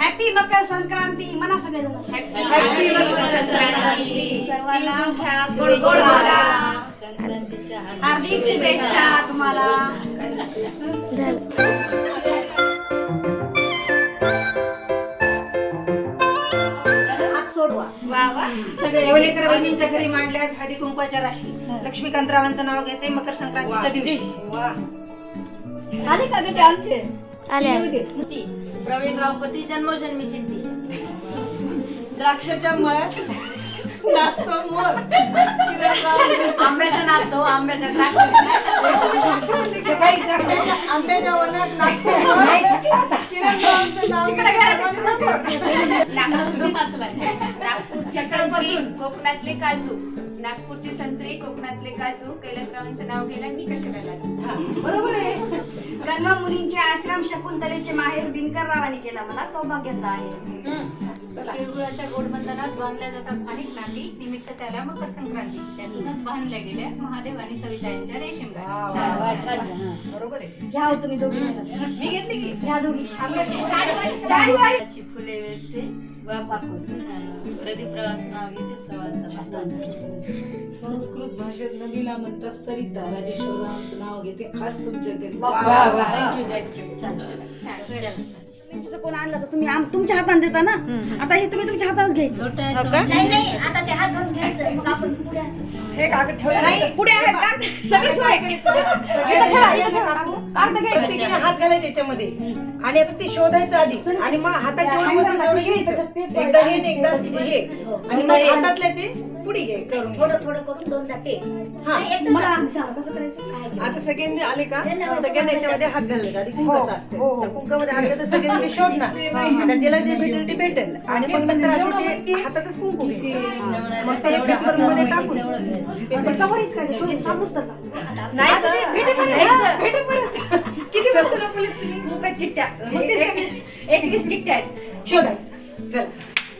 Happy Makar Sankranti. म्हणा सगळेजण. Happy Makar Sankranti. सर्वांना गोड गोड बोला. हार्दिक शुभेच्छा तुम्हाला. हात सोडवा. वा वा. सगळे येवलेकर बहिणींच्या घरी मांडल्या हळदी कुंकवाच्या राशी. लक्ष्मीकांतरावांचं नाव घेते मकर संक्रांतीच्या दिवशी. आले का ग ते आमचे? आले. प्रवीण रावपती जन्मोजन्मीची ती द्राक्षाच्या मळ्यात नाचतो मोर. आंब्याचा नाचतो सकाळी द्राक्षाच्या आंब्याच्या वनात नाचतो मोर. किरणरावांचं नाव इकडे घ्या. नागपूरची नागपूरची संत्री कोकणातले काजू. नागपूरची संत्री कोकणातले काजू कैलासरावांचं नाव गेलं मी कशाला लाजू हा, बरोबर आहे गंगा मुलींचे आश्रम शकुंतलेचे माहेर दिनकर रावाने केला मला सौभाग्याचा आहे तिळगुळाच्या गोडबंधनात बांधल्या जातात अनेक नाती निमित्त त्याला मकर संक्रांती त्यातूनच बांधल्या गेल्या महादेव आणि सविता यांच्या रेशीम. बरोबर आहे घ्या हो तुम्ही दोघी मी घेतली की घ्या दोघी फुले वेचते संस्कृत भाषेत नदीला म्हणतात सरिता राजेश्वरांचं नाव घेते खास तुमच्या घरी. कोण आणलं तर तुम्ही आम- तुमच्या हाताने देता ना? आता हे तुम्ही तुमच्या हातानेच घ्यायचं. हे कागद ठेवलं नाही पुढे आहे कागद. सगळं सोय. कागद घ्यायचं. हात घालायचे याच्यामध्ये. आणि आता ते शोधायचं आधी. आणि मग हातात जेवढं तेवढं घ्यायचं. एकदा हे एकदा हे. आणि मग हातातल्याचे पुढे घे करून थोडं थोडं करून दोन जाते हा एकदम मला आधी सांगा कसं करायचं? आता सगळ्यांनी आले का? सगळ्यांना याच्यामध्ये हात घालले आधी कुंकाचं असतं. हो, हो. तर कुंकामध्ये हात घालत सगळ्यांनी ते शोधणार आता ज्याला जे भेटेल ते भेटेल. आणि मग नंतर असे ते हातातच कुंकू घ्यायचं. मग ते पेपरमध्ये टाकून. पण कवरीच काय शोधून सांगूच तर? नाही भेटेपर्यंत भेटेपर्यंत. किती वाजता लपवले तुम्ही? रुपये चिठ्ठ्या एकवीस चिठ्ठ्या आहेत. शोधा. चल.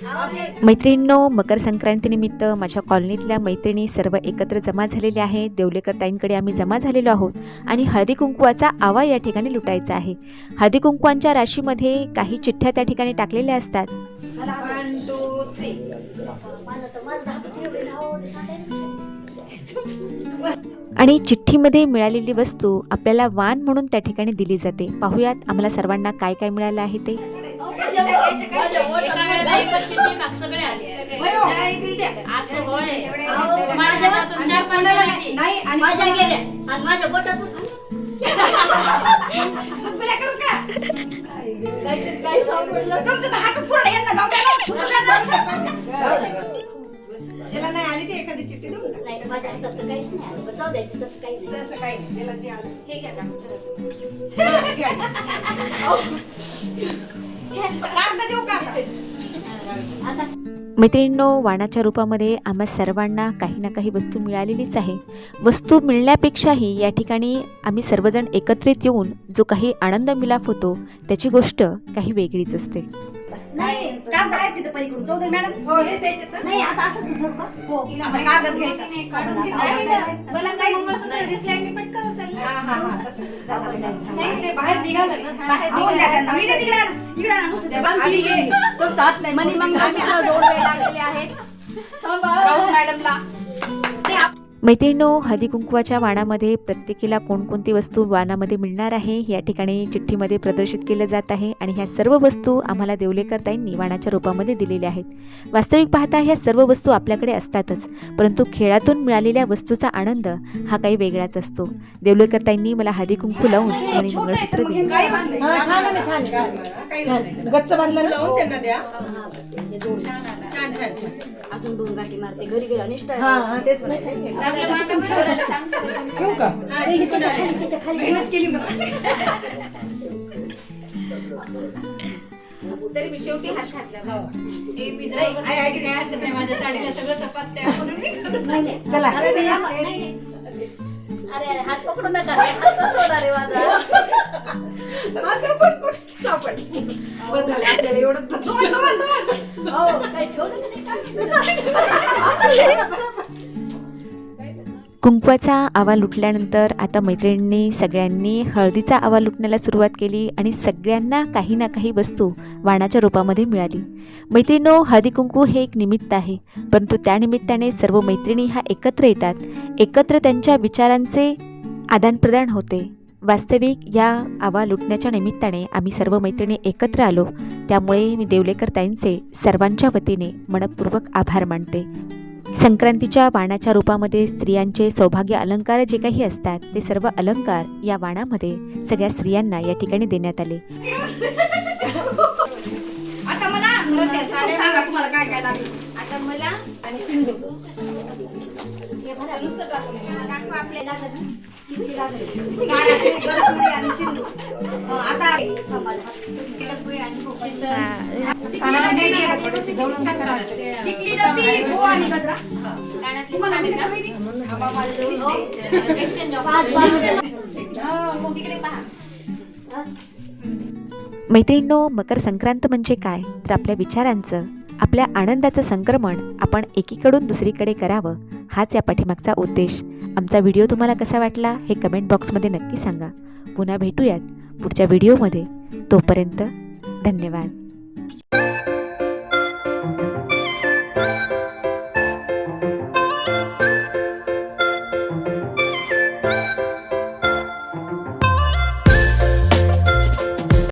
मैत्रिणींनो मकर संक्रांतीनिमित्त माझ्या कॉलनीतल्या मैत्रिणी सर्व एकत्र जमा झालेल्या आहेत देवलेकर ताईंकडे आम्ही जमा झालेलो आहोत आणि हळदी कुंकवाचा आवा या ठिकाणी लुटायचा आहे. हळदी कुंकवांच्या राशीमध्ये काही चिठ्ठ्या त्या ठिकाणी टाकलेल्या असतात. वन आणि चिठ्ठीमध्ये मिळालेली वस्तू आपल्याला वाण म्हणून त्या ठिकाणी दिली जाते. पाहूयात आम्हाला सर्वांना काय काय मिळालं आहे ते. एका वेळेला एकच चिठ्ठी टाक, सगळे आले. असं होय. माझ्या हातातून चार पाच कोणाला चिठ्ठी. नाही आणि माझ्या गेल्या आणि माझ्या बोटातून करू का? काही सापडलं. तुमचं तर हातात पूर्ण यांना गावड्याला. दुसऱ्याला. ज्याला नाही आली ती एखादी चिठ्ठी देऊ ना. नाही माझ्या हातात तर काहीच नाही आलं. जाऊ द्यायचं तसं काही नाही तसं काही नाही त्याला जे आलं हे घ्या का मैत्रिणींनो वाणाच्या रूपामध्ये आम्हा सर्वांना काही ना काही वस्तू मिळालेलीच आहे. वस्तू मिळण्यापेक्षाही या ठिकाणी आम्ही सर्वजण एकत्रित येऊन जो काही आनंद मिलाप होतो त्याची गोष्ट काही वेगळीच असते. नाही नाही, ते बाहेर निघालं ना बाहेर निघून द्या त्यांना. मी नाही तिकडे आणा. तिकडे आणा नुसतं त्या. आधी घे. तुमचा हात नाही मनी मंगळसूत्र जोडवे लागलेले आहेत राहुल मॅडमला मैत्रिणींनो हळदी कुंकवाच्या वाणामध्ये प्रत्येकीला कोणकोणती वस्तू वाणामध्ये मिळणार आहे या ठिकाणी चिठ्ठीमध्ये प्रदर्शित केलं जात आहे आणि ह्या सर्व वस्तू आम्हाला देवलेकर ताईंनी वाणाच्या रूपामध्ये दिलेल्या आहेत. वास्तविक पाहता ह्या सर्व वस्तू आपल्याकडे असतातच परंतु खेळातून मिळालेल्या वस्तूचा आनंद हा काही वेगळाच असतो. देवलेकर ताईंनी मला हळदी कुंकू लावून आणि मंगळसूत्र दिले. अजून दोन गाठी मारते. घरी गेला निष्ठा हा हा. तेच म्हणायचं. चांगलं मांडा बरं, सांगते. ठेवू का? हा, तिकडून आले. मेहनत केली म्हणा. तरी मी शेवटी हात घातला हो. हे मी नाही, जरा आहे, आहे की काय हरकत नाही माझ्या साडीला सगळं सपाट त्या म्हणून मी नाही नाही. चला. अरे अरे हात पकडू नका. हात सोडा रे माझा? आता पण पण. सापड. बस झालं, आपल्याला एवढंच बस. हो का? कुंकवाचा आवा लुटल्यानंतर आता मैत्रिणींनी सगळ्यांनी हळदीचा आवा लुटण्याला सुरुवात केली आणि सगळ्यांना काही ना काही वस्तू वाणाच्या रूपामध्ये मिळाली मैत्रिणींनो हळदी कुंकू हे एक निमित्त आहे परंतु त्या निमित्ताने सर्व मैत्रिणी ह्या एकत्र येतात एकत्र त्यांच्या विचारांचे आदानप्रदान होते वास्तविक या आवा लुटण्याच्या निमित्ताने आम्ही सर्व मैत्रिणी एकत्र आलो. त्यामुळे मी देवलेकर ताईंचे सर्वांच्या वतीने मनपूर्वक आभार मानते. संक्रांतीच्या वाणाच्या रूपामध्ये स्त्रियांचे सौभाग्य अलंकार जे काही असतात ते सर्व अलंकार या वाणामध्ये सगळ्या स्त्रियांना या ठिकाणी देण्यात आले. आता मला मैत्रिणींनो मकर संक्रांत म्हणजे काय? तर आपल्या विचारांचं आपल्या आनंदाचं संक्रमण आपण एकीकडून दुसरीकडे करावं हाच या पाठीमागचा उद्देश. आमचा व्हिडिओ तुम्हाला कसा वाटला हे कमेंट बॉक्समध्ये नक्की सांगा. पुन्हा भेटूयात पुढच्या व्हिडिओमध्ये. तोपर्यंत धन्यवाद.